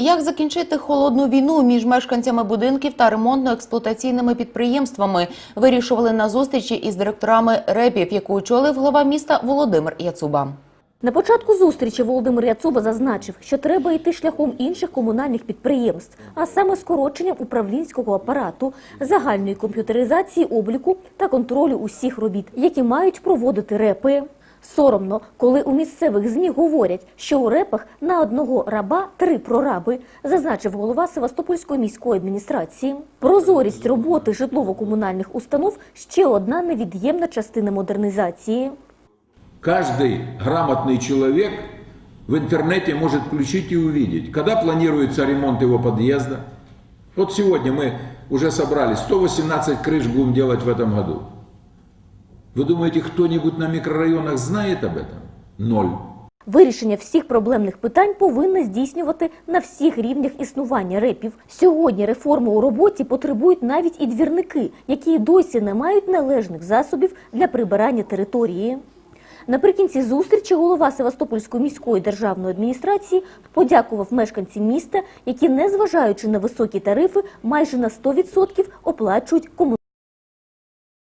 Як закінчити холодну війну між мешканцями будинків та ремонтно-експлуатаційними підприємствами вирішували на зустрічі із директорами РЕПів, яку очолив глава міста Володимир Яцуба. На початку зустрічі Володимир Яцуба зазначив, що треба йти шляхом інших комунальних підприємств, а саме скороченням управлінського апарату, загальної комп'ютеризації обліку та контролю усіх робіт, які мають проводити репи. Соромно, коли у місцевих змі говорять, що у репах на одного раба три прораби, зазначив голова Севастопольської міської адміністрації. Прозорість роботи житлово-комунальних установ ще одна невід'ємна частина модернизації. Каждый грамотный человек в интернете может включить и увидеть, когда планируется ремонт его подъезда. Вот сегодня мы уже собрали 118 крыш будем делать в этом году. Вы думаете, кто-нибудь на микрорайонах знает об этом? Ноль. Вирішення всіх проблемних питань повинно здійснювати на всіх рівнях існування репів. Сьогодні реформи у роботі потребують навіть і двірники, які досі не мають належних засобів для прибирання території. Наприкінці зустрічі голова Севастопольської міської державної адміністрації подякував мешканцям міста, які, незважаючи на високі тарифи, майже на 100% оплачують комунальні